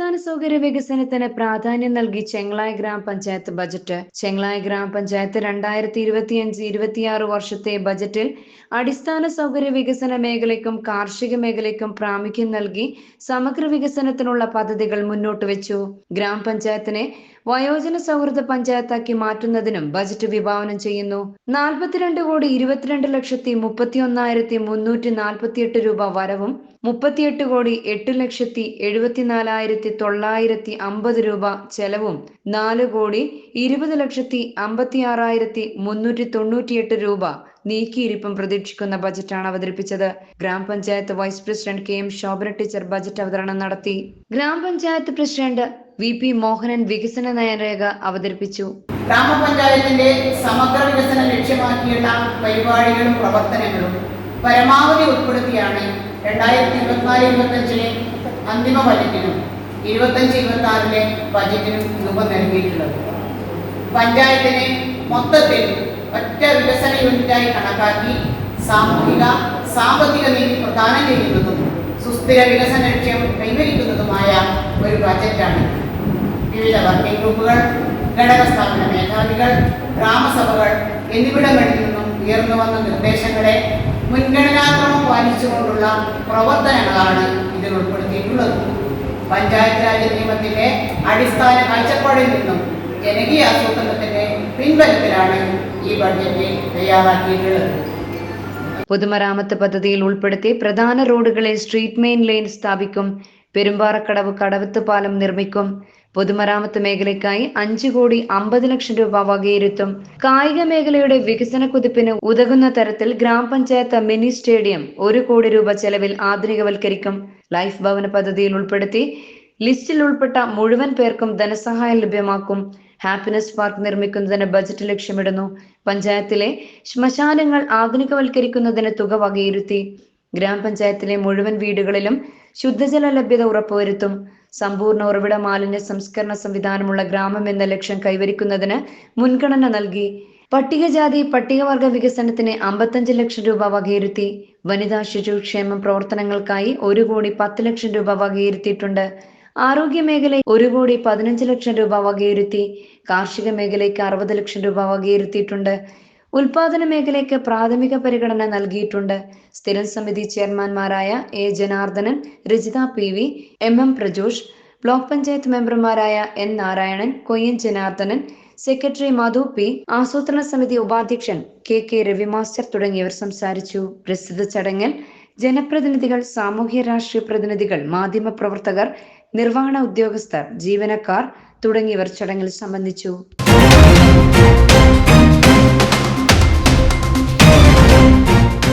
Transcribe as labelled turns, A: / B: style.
A: സൗകര്യ വികസനത്തിന് പ്രാധാന്യം നൽകി ചെങ്ങളായ ഗ്രാമപഞ്ചായത്ത് ബജറ്റ്. ചെങ്ങളായ ഗ്രാമപഞ്ചായത്ത് രണ്ടായിരത്തി ഇരുപത്തിയഞ്ച് ഇരുപത്തിയാറ് വർഷത്തെ ബജറ്റിൽ അടിസ്ഥാന സൗകര്യ വികസന മേഖലയ്ക്കും കാർഷിക മേഖലയ്ക്കും പ്രാമുഖ്യം നൽകി സമഗ്ര വികസനത്തിനുള്ള പദ്ധതികൾ മുന്നോട്ട് വെച്ചു. ഗ്രാമപഞ്ചായത്തിനെ വയോജന സൗഹൃദ പഞ്ചായത്താക്കി മാറ്റുന്നതിനും ബജറ്റ് വിഭാവനം ചെയ്യുന്നു. നാൽപ്പത്തിരണ്ട് കോടി ഇരുപത്തിരണ്ട് ലക്ഷത്തി മുപ്പത്തി ഒന്നായിരത്തി മുന്നൂറ്റി നാൽപ്പത്തിയെട്ട് രൂപ വരവും മുപ്പത്തിയെട്ട് കോടി എട്ട് ലക്ഷത്തി എഴുപത്തിനാലായിരത്തി തൊള്ളായിരത്തി അമ്പത് രൂപ ചെലവും നാല് കോടി ഇരുപത് ലക്ഷത്തി അമ്പത്തി ആറായിരത്തി മുന്നൂറ്റി തൊണ്ണൂറ്റിയെട്ട് രൂപ നീക്കിയിരിപ്പും പ്രതീക്ഷിക്കുന്ന ബജറ്റാണ് അവതരിപ്പിച്ചത്. ഗ്രാമപഞ്ചായത്ത് vice president K M Shobhana teacher budget അവതരണം നടത്തി. ഗ്രാമപഞ്ചായത്ത് പ്രസിഡന്റ് വി പി മോഹനൻ വികസന നയരേഖ അവതരിപ്പിച്ചു.
B: ഗ്രാമപഞ്ചായത്തിന്റെ സമഗ്ര വികസനം ലക്ഷ്യമാക്കിയുള്ള പരിപാടികളും പ്രവർത്തനങ്ങളും പരമാവധി ഉൾപ്പെടുത്തിയാണ് രണ്ടായിരത്തി ഇരുപത്തിനാല് ഇരുപത്തഞ്ചിലെ അന്തിമ ബജറ്റിനും ഇരുപത്തഞ്ച് ഇരുപത്തി ആറിലെ ബജറ്റിനും രൂപം നൽകിയിട്ടുള്ളത്. പഞ്ചായത്തിനെ മൊത്തത്തിൽ ഒറ്റ വികസന യൂണിറ്റായി കണക്കാക്കി സാമൂഹിക സാമ്പത്തിക നീതി പ്രദാനം ചെയ്യുന്നതും സുസ്ഥിര വികസന ലക്ഷ്യം കൈവരിക്കുന്നതുമായ ഒരു ബജറ്റാണ് വിവിധ വർക്കിംഗ് ഗ്രൂപ്പുകൾ ഘടക സ്ഥാപന മേധാവികൾ ഗ്രാമസഭകൾ എന്നിവിടങ്ങളിൽ നിന്നും ഉയർന്നു വന്ന നിർദ്ദേശങ്ങളെ മുൻഗണനാക്രമം പാലിച്ചുകൊണ്ടുള്ള പ്രവർത്തനങ്ങളാണ് ഇതിൽ ഉൾപ്പെടുത്തിയിട്ടുള്ളത്. പഞ്ചായത്ത് രാജ് നിയമത്തിന്റെ അടിസ്ഥാന കാഴ്ചപ്പാടിൽ നിന്നും ജനകീയ ആസൂത്രണത്തിന്റെ പിൻബലത്തിലാണ് ഈ ബഡ്ജറ്റ് തയ്യാറാക്കിയിട്ടുള്ളത്.
A: പൊതുമരാമത്ത് പദ്ധതിയിൽ ഉൾപ്പെടുത്തി പ്രധാന റോഡുകളിൽ സ്ട്രീറ്റ് മെയിൻ ലൈൻ സ്ഥാപിക്കും. പെരുമ്പാറക്കടവ് കടവത്ത് പാലം നിർമ്മിക്കും. പൊതുമരാമത്ത് മേഖലയ്ക്കായി അഞ്ചു കോടി അമ്പത് ലക്ഷം രൂപ വകയിരുത്തും. കായിക മേഖലയുടെ വികസന കുതിപ്പിന് ഉതകുന്ന തരത്തിൽ ഗ്രാമപഞ്ചായത്ത് മിനി സ്റ്റേഡിയം ഒരു കോടി രൂപ ചെലവിൽ ആധുനികവൽക്കരിക്കും. ലൈഫ് ഭവന പദ്ധതിയിൽ ഉൾപ്പെടുത്തി ലിസ്റ്റിൽ ഉൾപ്പെട്ട മുഴുവൻ പേർക്കും ധനസഹായം ലഭ്യമാക്കും. ഹാപ്പിനെസ് പാർക്ക് നിർമ്മിക്കുന്നതിന് ബജറ്റ് ലക്ഷ്യമിടുന്നു. പഞ്ചായത്തിലെ ശ്മശാനങ്ങൾ ആധുനികവൽക്കരിക്കുന്നതിന് തുക വകയിരുത്തി. ഗ്രാമപഞ്ചായത്തിലെ മുഴുവൻ വീടുകളിലും ശുദ്ധജല ലഭ്യത ഉറപ്പുവരുത്തും. സമ്പൂർണ ഉറവിട മാലിന്യ സംസ്കരണ സംവിധാനമുള്ള ഗ്രാമം എന്ന ലക്ഷ്യം കൈവരിക്കുന്നതിന് മുൻഗണന നൽകി. പട്ടികജാതി പട്ടികവർഗ വികസനത്തിന് അമ്പത്തഞ്ച് ലക്ഷം രൂപ വകയിരുത്തി. വനിതാ ശിശുക്ഷേമ പ്രവർത്തനങ്ങൾക്കായി ഒരു കോടി പത്ത് ലക്ഷം രൂപ വകയിരുത്തിയിട്ടുണ്ട്. ആരോഗ്യ മേഖല ഒരു കോടി പതിനഞ്ച് ലക്ഷം രൂപ വകയിരുത്തി. കാർഷിക മേഖലയ്ക്ക് അറുപത് ലക്ഷം രൂപ വകയിരുത്തിയിട്ടുണ്ട്. ഉൽപാദന മേഖലയ്ക്ക് പ്രാഥമിക പരിഗണന നൽകിയിട്ടുണ്ട്. സ്ഥിരം സമിതി ചെയർമാൻമാരായ A. Janardhanan Rajitha P. V. M. M. Prajosh block panchayat മെമ്പർമാരായ N. Narayanan Koyyan Janardhanan secretary Madhu P. ആസൂത്രണ സമിതി ഉപാധ്യക്ഷൻ കെ. കെ. രവിമാസ്റ്റർ തുടങ്ങിയവർ സംസാരിച്ചു. പ്രസ്തുത ചടങ്ങിൽ ജനപ്രതിനിധികൾ സാമൂഹ്യ രാഷ്ട്രീയ പ്രതിനിധികൾ മാധ്യമ പ്രവർത്തകർ നിർവഹണ ഉദ്യോഗസ്ഥർ ജീവനക്കാർ തുടങ്ങിയവർ ചടങ്ങിൽ സംബന്ധിച്ചു.